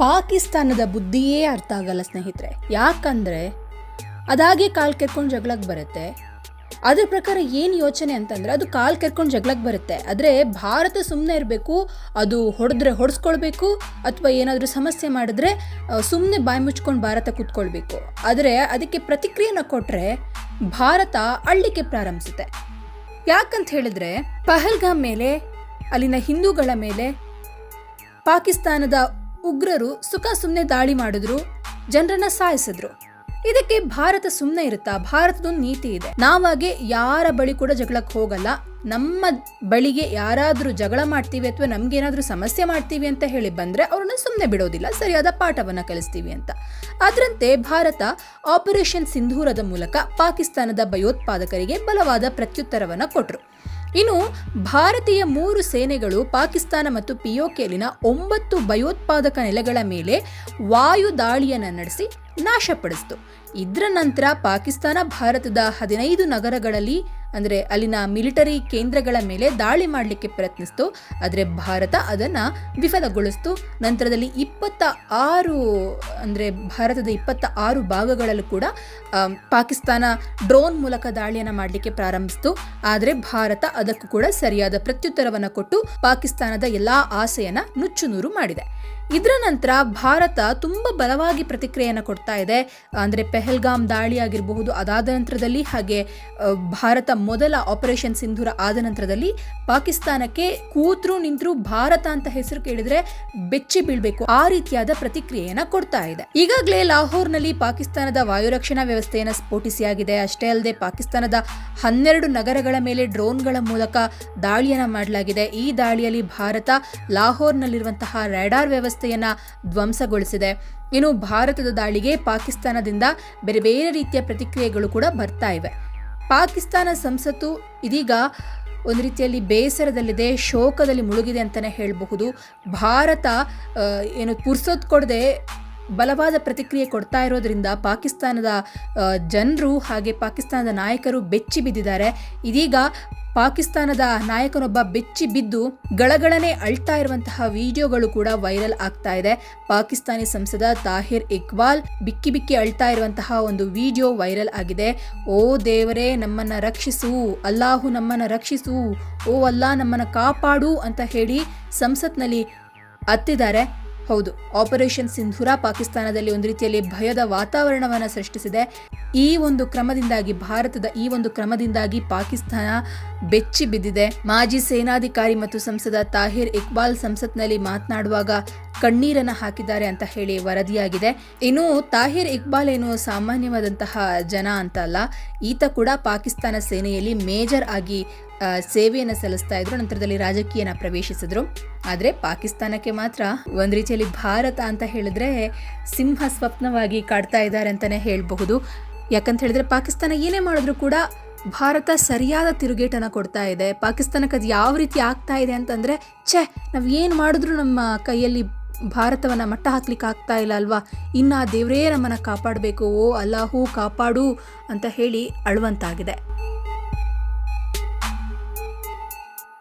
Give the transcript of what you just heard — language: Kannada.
ಪಾಕಿಸ್ತಾನದ ಬುದ್ಧಿಯೇ ಅರ್ಥ ಆಗಲ್ಲ ಸ್ನೇಹಿತರೆ. ಯಾಕಂದರೆ ಅದಾಗೆ ಕಾಲು ಕೆರ್ಕೊಂಡು ಜಗಳಕ್ಕೆ ಬರುತ್ತೆ. ಅದ್ರ ಪ್ರಕಾರ ಏನು ಯೋಚನೆ ಅಂತಂದರೆ ಅದು ಕಾಲು ಕೆರ್ಕೊಂಡು ಜಗಳಕ್ಕೆ ಬರುತ್ತೆ. ಆದರೆ ಭಾರತ ಸುಮ್ಮನೆ ಇರಬೇಕು, ಅದು ಹೊಡೆದ್ರೆ ಹೊಡೆಸ್ಕೊಳ್ಬೇಕು, ಅಥವಾ ಏನಾದರೂ ಸಮಸ್ಯೆ ಮಾಡಿದ್ರೆ ಸುಮ್ಮನೆ ಬಾಯಿ ಮುಚ್ಕೊಂಡು ಭಾರತ ಕೂತ್ಕೊಳ್ಬೇಕು. ಆದರೆ ಅದಕ್ಕೆ ಪ್ರತಿಕ್ರಿಯೆನ ಕೊಟ್ಟರೆ ಭಾರತ ಅಳ್ಳಿಕೆ ಪ್ರಾರಂಭಿಸುತ್ತೆ. ಯಾಕಂತ ಹೇಳಿದ್ರೆ ಪಹಲ್ಗಾಮ್ ಮೇಲೆ, ಅಲ್ಲಿನ ಹಿಂದೂಗಳ ಮೇಲೆ, ಪಾಕಿಸ್ತಾನದ ಉಗ್ರರು ಸುಖ ಸುಮ್ಮನೆ ದಾಳಿ ಮಾಡಿದ್ರು, ಜನರನ್ನ ಸಾಯಿಸಿದ್ರು. ಇದಕ್ಕೆ ಭಾರತ ಸುಮ್ಮನೆ ಇರುತ್ತಾ? ಭಾರತದೊಂದು ನೀತಿ ಇದೆ. ನಾವಾಗೆ ಯಾರ ಬಳಿ ಕೂಡ ಜಗಳಕ್ಕೆ ಹೋಗಲ್ಲ. ನಮ್ಮ ಬಳಿಗೆ ಯಾರಾದರೂ ಜಗಳ ಮಾಡ್ತೀವಿ ಅಥವಾ ನಮ್ಗೇನಾದ್ರೂ ಸಮಸ್ಯೆ ಮಾಡ್ತೀವಿ ಅಂತ ಹೇಳಿ ಬಂದ್ರೆ ಅವ್ರನ್ನ ಸುಮ್ಮನೆ ಬಿಡೋದಿಲ್ಲ. ಸರಿಯಾದ ಪಾಠವನ್ನ ಕಲಿಸ್ತೀವಿ ಅಂತ. ಅದರಂತೆ ಭಾರತ ಆಪರೇಷನ್ ಸಿಂಧೂರದ ಮೂಲಕ ಪಾಕಿಸ್ತಾನದ ಭಯೋತ್ಪಾದಕರಿಗೆ ಬಲವಾದ ಪ್ರತ್ಯುತ್ತರವನ್ನು ಕೊಟ್ಟರು ಇನ್ನು ಭಾರತೀಯ ಮೂರು ಸೇನೆಗಳು ಪಾಕಿಸ್ತಾನ ಮತ್ತು ಪಿಯೋಕೆಲಿನ ಒಂಬತ್ತು ಭಯೋತ್ಪಾದಕ ನೆಲೆಗಳ ಮೇಲೆ ವಾಯು ದಾಳಿಯನ್ನು ನಡೆಸಿ ನಾಶಪಡಿಸಿತು. ಇದರ ನಂತರ ಪಾಕಿಸ್ತಾನ ಭಾರತದ ಹದಿನೈದು ನಗರಗಳಲ್ಲಿ, ಅಂದರೆ ಅಲ್ಲಿನ ಮಿಲಿಟರಿ ಕೇಂದ್ರಗಳ ಮೇಲೆ ದಾಳಿ ಮಾಡಲಿಕ್ಕೆ ಪ್ರಯತ್ನಿಸ್ತು. ಆದರೆ ಭಾರತ ಅದನ್ನು ವಿಫಲಗೊಳಿಸ್ತು. ನಂತರದಲ್ಲಿ ಇಪ್ಪತ್ತ ಆರು, ಅಂದರೆ ಭಾರತದ ಇಪ್ಪತ್ತ ಆರು ಭಾಗಗಳಲ್ಲೂ ಕೂಡ ಪಾಕಿಸ್ತಾನ ಡ್ರೋನ್ ಮೂಲಕ ದಾಳಿಯನ್ನು ಮಾಡಲಿಕ್ಕೆ ಪ್ರಾರಂಭಿಸಿತು. ಆದರೆ ಭಾರತ ಅದಕ್ಕೂ ಕೂಡ ಸರಿಯಾದ ಪ್ರತ್ಯುತ್ತರವನ್ನು ಕೊಟ್ಟು ಪಾಕಿಸ್ತಾನದ ಎಲ್ಲ ಆಸೆಯನ್ನು ನುಚ್ಚುನೂರು ಮಾಡಿದೆ. ಇದರ ನಂತರ ಭಾರತ ತುಂಬ ಬಲವಾಗಿ ಪ್ರತಿಕ್ರಿಯೆಯನ್ನು ಕೊಡ್ತಾ ಇದೆ. ಅಂದರೆ ಪೆಹಲ್ಗಾಮ್ ದಾಳಿ ಆಗಿರಬಹುದು ಅದಾದ ನಂತರದಲ್ಲಿ ಹಾಗೆ ಭಾರತ ಮೊದಲ ಆಪರೇಷನ್ ಸಿಂಧೂರ ಆದ ನಂತರದಲ್ಲಿ ಪಾಕಿಸ್ತಾನಕ್ಕೆ ಕೂತ್ರು ನಿಂತರು ಭಾರತ ಅಂತ ಹೆಸರು ಕೇಳಿದ್ರೆ ಬೆಚ್ಚಿ ಬೀಳ್ಬೇಕು. ಆ ರೀತಿಯಾದ ಪ್ರತಿಕ್ರಿಯೆಯನ್ನು ಕೊಡ್ತಾ ಇದೆ. ಈಗಾಗಲೇ ಲಾಹೋರ್ನಲ್ಲಿ ಪಾಕಿಸ್ತಾನದ ವಾಯುರಕ್ಷಣಾ ವ್ಯವಸ್ಥೆಯನ್ನು ಸ್ಫೋಟಿಸಿಯಾಗಿದೆ. ಅಷ್ಟೇ ಅಲ್ಲದೆ ಪಾಕಿಸ್ತಾನದ ಹನ್ನೆರಡು ನಗರಗಳ ಮೇಲೆ ಡ್ರೋನ್ಗಳ ಮೂಲಕ ದಾಳಿಯನ್ನು ಮಾಡಲಾಗಿದೆ. ಈ ದಾಳಿಯಲ್ಲಿ ಭಾರತ ಲಾಹೋರ್ನಲ್ಲಿರುವಂತಹ ರ್ಯಾಡಾರ್ ವ್ಯವಸ್ಥೆಯನ್ನ ಧ್ವಂಸಗೊಳಿಸಿದೆ. ಇನ್ನು ಭಾರತದ ದಾಳಿಗೆ ಪಾಕಿಸ್ತಾನದಿಂದ ಬೇರೆ ಬೇರೆ ರೀತಿಯ ಪ್ರತಿಕ್ರಿಯೆಗಳು ಕೂಡ ಬರ್ತಾ ಇವೆ. ಪಾಕಿಸ್ತಾನ ಸಂಸತ್ತು ಇದೀಗ ಒಂದು ರೀತಿಯಲ್ಲಿ ಬೇಸರದಲ್ಲಿದೆ, ಶೋಕದಲ್ಲಿ ಮುಳುಗಿದೆ ಅಂತಲೇ ಹೇಳಬಹುದು. ಭಾರತ ಏನು ಪುರ್ಸೊತ್ ಕೊಡದೆ ಬಲವಾದ ಪ್ರತಿಕ್ರಿಯೆ ಕೊಡ್ತಾ ಇರೋದ್ರಿಂದ ಪಾಕಿಸ್ತಾನದ ಜನರು ಹಾಗೆ ಪಾಕಿಸ್ತಾನದ ನಾಯಕರು ಬೆಚ್ಚಿ ಬಿದ್ದಿದ್ದಾರೆ ಇದೀಗ ಪಾಕಿಸ್ತಾನದ ನಾಯಕನೊಬ್ಬ ಬೆಚ್ಚಿ ಬಿದ್ದು ಗಳಗಳನೆ ಅಳ್ತಾ ಇರುವಂತಹ ವಿಡಿಯೋಗಳು ಕೂಡ ವೈರಲ್ ಆಗ್ತಾ ಇದೆ. ಪಾಕಿಸ್ತಾನಿ ಸಂಸದ ತಾಹಿರ್ ಇಕ್ಬಾಲ್ ಬಿಕ್ಕಿ ಬಿಕ್ಕಿ ಅಳ್ತಾ ಇರುವಂತಹ ಒಂದು ವಿಡಿಯೋ ವೈರಲ್ ಆಗಿದೆ. ಓ ದೇವರೇ, ನಮ್ಮನ್ನ ರಕ್ಷಿಸು, ಅಲ್ಲಾಹು ನಮ್ಮನ್ನ ರಕ್ಷಿಸು, ಓ ಅಲ್ಲಾ ನಮ್ಮನ್ನ ಕಾಪಾಡು ಅಂತ ಹೇಳಿ ಸಂಸತ್ನಲ್ಲಿ ಅತ್ತಿದ್ದಾರೆ. ಹೌದು, ಆಪರೇಷನ್ ಸಿಂಧೂರ ಪಾಕಿಸ್ತಾನದಲ್ಲಿ ಒಂದು ರೀತಿಯಲ್ಲಿ ಭಯದ ವಾತಾವರಣವನ್ನು ಸೃಷ್ಟಿಸಿದೆ. ಈ ಒಂದು ಕ್ರಮದಿಂದಾಗಿ, ಭಾರತದ ಈ ಒಂದು ಕ್ರಮದಿಂದಾಗಿ ಪಾಕಿಸ್ತಾನ ಬೆಚ್ಚಿ ಬಿದ್ದಿದೆ. ಮಾಜಿ ಸೇನಾಧಿಕಾರಿ ಮತ್ತು ಸಂಸದ ತಾಹಿರ್ ಇಕ್ಬಾಲ್ ಸಂಸತ್ನಲ್ಲಿ ಮಾತನಾಡುವಾಗ ಕಣ್ಣೀರನ್ನ ಹಾಕಿದ್ದಾರೆ ಅಂತ ಹೇಳಿ ವರದಿಯಾಗಿದೆ. ಇನ್ನು ತಾಹಿರ್ ಇಕ್ಬಾಲ್ ಏನು ಸಾಮಾನ್ಯವಾದಂತಹ ಜನ ಅಂತ ಅಲ್ಲ, ಈತ ಕೂಡ ಪಾಕಿಸ್ತಾನ ಸೇನೆಯಲ್ಲಿ ಮೇಜರ್ ಆಗಿ ಸೇವೆಯನ್ನು ಸಲ್ಲಿಸ್ತಾ ಇದ್ರು, ನಂತರದಲ್ಲಿ ರಾಜಕೀಯನ ಪ್ರವೇಶಿಸಿದ್ರು. ಆದರೆ ಪಾಕಿಸ್ತಾನಕ್ಕೆ ಮಾತ್ರ ಒಂದು ರೀತಿಯಲ್ಲಿ ಭಾರತ ಅಂತ ಹೇಳಿದ್ರೆ ಸಿಂಹ ಸ್ವಪ್ನವಾಗಿ ಕಾಡ್ತಾ ಇದ್ದಾರೆ ಅಂತಲೇ ಹೇಳಬಹುದು. ಯಾಕಂತ ಹೇಳಿದ್ರೆ ಪಾಕಿಸ್ತಾನ ಏನೇ ಮಾಡಿದ್ರು ಕೂಡ ಭಾರತ ಸರಿಯಾದ ತಿರುಗೇಟನ್ನು ಕೊಡ್ತಾ ಇದೆ. ಪಾಕಿಸ್ತಾನಕ್ಕೆ ಅದು ಯಾವ ರೀತಿ ಆಗ್ತಾ ಇದೆ ಅಂತಂದರೆ, ಛೇ, ನಾವು ಏನು ಮಾಡಿದ್ರು ನಮ್ಮ ಕೈಯಲ್ಲಿ ಭಾರತವನ್ನು ಮಟ್ಟ ಹಾಕ್ಲಿಕ್ಕೆ ಆಗ್ತಾ ಇಲ್ಲ ಅಲ್ವಾ? ಇನ್ನು ದೇವರೇ ನಮ್ಮನ್ನು ಕಾಪಾಡಬೇಕು, ಓ ಅಲ್ಲಾಹು ಕಾಪಾಡು ಅಂತ ಹೇಳಿ ಅಳುವಂತಾಗಿದೆ.